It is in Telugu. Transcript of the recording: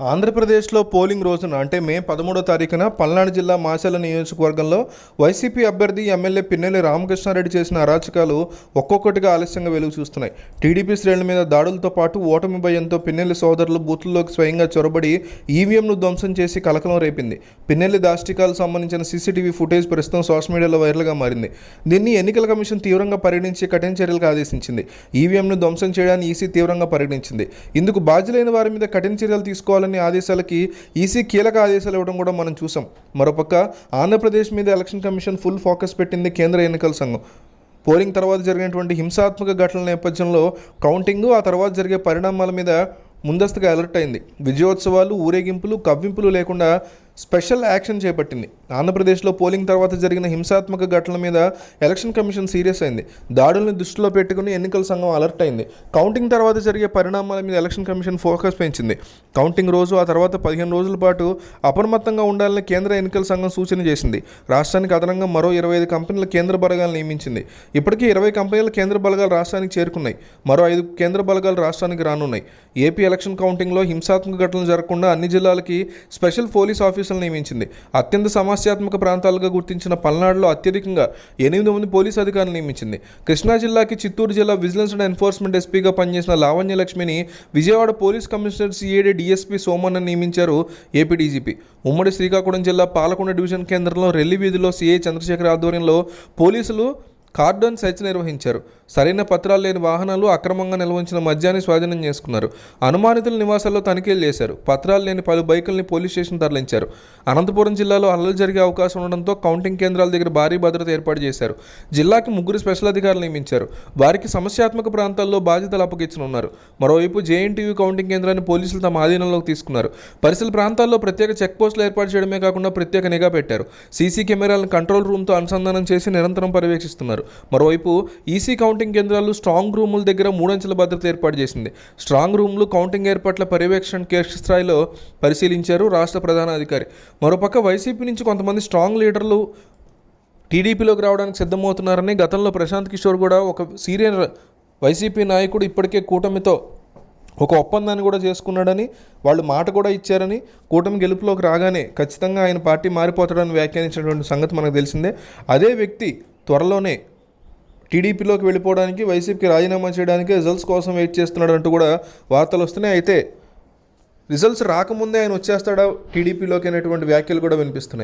ఆంధ్రప్రదేశ్లో పోలింగ్ రోజున అంటే మే పదమూడో తారీఖున పల్నాడు జిల్లా మాచల నియోజకవర్గంలో వైసీపీ అభ్యర్థి ఎమ్మెల్యే పిన్నెల్లి రామకృష్ణారెడ్డి చేసిన అరాచకాలు ఒక్కొక్కటిగా ఆలస్యంగా వెలుగు చూస్తున్నాయి. టీడీపీ శ్రేణుల మీద దాడులతో పాటు ఓటమి భయంతో పిన్నెల్లి సోదరులు బూత్లలోకి స్వయంగా చొరబడి ఈవీఎంను ధ్వంసం చేసి కలకలం రేపింది. పిన్నెల్లి దాష్టికాలకు సంబంధించిన సీసీటీవీ ఫుటేజ్ ప్రస్తుతం సోషల్ మీడియాలో వైరల్గా మారింది. దీన్ని ఎన్నికల కమిషన్ తీవ్రంగా పరిగణించి కఠిన చర్యలకు ఆదేశించింది. ఈవీఎంను ధ్వంసం చేయడాన్ని ఈసీ తీవ్రంగా పరిగణించింది. ఇందుకు బాధ్యులైన వారి మీద కఠిన చర్యలు తీసుకోవాలి తీసుకోవాలని ఆదేశాలకి ఈసీ కీలక ఆదేశాలు ఇవ్వడం కూడా మనం చూసాం. మరోపక్క ఆంధ్రప్రదేశ్ మీద ఎలక్షన్ కమిషన్ ఫుల్ ఫోకస్ పెట్టింది కేంద్ర ఎన్నికల సంఘం. పోలింగ్ తర్వాత జరిగినటువంటి హింసాత్మక ఘటనల నేపథ్యంలో కౌంటింగ్ ఆ తర్వాత జరిగే పరిణామాల మీద ముందస్తుగా అలర్ట్ అయింది. విజయోత్సవాలు ఊరేగింపులు కవ్వింపులు లేకుండా స్పెషల్ యాక్షన్ చేపట్టింది. ఆంధ్రప్రదేశ్లో పోలింగ్ తర్వాత జరిగిన హింసాత్మక ఘటనల మీద ఎలక్షన్ కమిషన్ సీరియస్ అయింది. దాడులను దృష్టిలో పెట్టుకుని ఎన్నికల సంఘం అలర్ట్ అయింది. కౌంటింగ్ తర్వాత జరిగే పరిణామాల మీద ఎలక్షన్ కమిషన్ ఫోకస్ పెంచింది. కౌంటింగ్ రోజు ఆ తర్వాత పదిహేను రోజుల పాటు అప్రమత్తంగా ఉండాలని కేంద్ర ఎన్నికల సంఘం సూచన చేసింది. రాష్ట్రానికి అదనంగా మరో ఇరవై ఐదు కంపెనీల కేంద్ర బలగాలు నియమించింది. ఇప్పటికీ ఇరవై కంపెనీల కేంద్ర బలగాలు రాష్ట్రానికి చేరుకున్నాయి. మరో ఐదు కేంద్ర బలగాలు రాష్ట్రానికి రానున్నాయి. ఏపీ ఎలక్షన్ కౌంటింగ్లో హింసాత్మక ఘటనలు జరగకుండా అన్ని జిల్లాలకి స్పెషల్ పోలీస్ ఆఫీసులు నియమించింది. అత్యంత సమస్యాత్మక ప్రాంతాలుగా గుర్తించిన పల్నాడులో అత్యధికంగా ఎనిమిది మంది పోలీస్ అధికారులు నియమించింది. కృష్ణా జిల్లాకి చిత్తూరు జిల్లా విజిలెన్స్ అండ్ ఎన్ఫోర్స్మెంట్ ఎస్పీగా పనిచేసిన లావణ్య లక్ష్మిని Vijayawada police commissioner CID DSP Somanna నియమించారు ఏపీ డీజీపీ ఉమ్మడి శ్రీకాకుళం జిల్లా పాలకొండ డివిజన్ కేంద్రంలో రెల్లి వీధిలో సిఐ చంద్రశేఖర్ ఆధ్వర్యంలో పోలీసులు కార్డన్ సెర్చ్ నిర్వహించారు. సరైన పత్రాలు లేని వాహనాలు అక్రమంగా నిల్వ మద్యాన్ని స్వాధీనం చేసుకున్నారు. అనుమానితుల నివాసాల్లో తనిఖీలు చేశారు. పత్రాలు లేని పలు బైకుల్ని పోలీస్ స్టేషన్ తరలించారు. అనంతపురం జిల్లాలో అల్లలు జరిగే అవకాశం ఉండడంతో కౌంటింగ్ కేంద్రాల దగ్గర భారీ భద్రత ఏర్పాటు చేశారు. జిల్లాకి ముగ్గురు స్పెషల్ అధికారులు నియమించారు. వారికి సమస్యాత్మక ప్రాంతాల్లో బాధ్యతలు అప్పగించనున్నారు. మరోవైపు జేఎన్టీవీ కౌంటింగ్ కేంద్రాన్ని పోలీసులు తమ ఆధీనంలోకి తీసుకున్నారు. పరిసర ప్రాంతాల్లో ప్రత్యేక చెక్ పోస్టులు ఏర్పాటు చేయడమే కాకుండా ప్రత్యేక నిఘా పెట్టారు. సీసీ కెమెరాలను కంట్రోల్ రూమ్తో అనుసంధానం చేసి నిరంతరం పర్యవేక్షిస్తున్నారు. మరోవైపు ఈసీ కౌంటింగ్ కేంద్రాలు స్ట్రాంగ్ రూముల దగ్గర మూడంచెల భద్రత ఏర్పాటు చేసింది. స్ట్రాంగ్ రూమ్లు కౌంటింగ్ ఏర్పాట్ల పర్యవేక్షణ క్షేత్ర స్థాయిలో పరిశీలించారు రాష్ట్ర ప్రధాన అధికారి మరోపక్క వైసీపీ నుంచి కొంతమంది స్ట్రాంగ్ లీడర్లు టీడీపీలోకి రావడానికి సిద్ధమవుతున్నారని గతంలో ప్రశాంత్ కిషోర్ కూడా ఒక సీనియర్ వైసీపీ నాయకుడు ఇప్పటికే కూటమితో ఒక ఒప్పందాన్ని కూడా చేసుకున్నాడని వాళ్ళు మాట కూడా ఇచ్చారని కూటమి గెలుపులోకి రాగానే ఖచ్చితంగా ఆయన పార్టీ మారిపోతాడని వ్యాఖ్యానించినటువంటి సంగతి మనకు తెలిసిందే. అదే వ్యక్తి త్వరలోనే టీడీపీలోకి వెళ్ళిపోవడానికి వైసీపీకి రాజీనామా చేయడానికి రిజల్ట్స్ కోసం వెయిట్ చేస్తున్నాడు అంటూ కూడా వార్తలు వస్తున్నాయి. అయితే రిజల్ట్స్ రాకముందే ఆయన వచ్చేస్తాడా టీడీపీలోకి అనేటువంటి వ్యాఖ్యలు కూడా వినిపిస్తున్నాయి.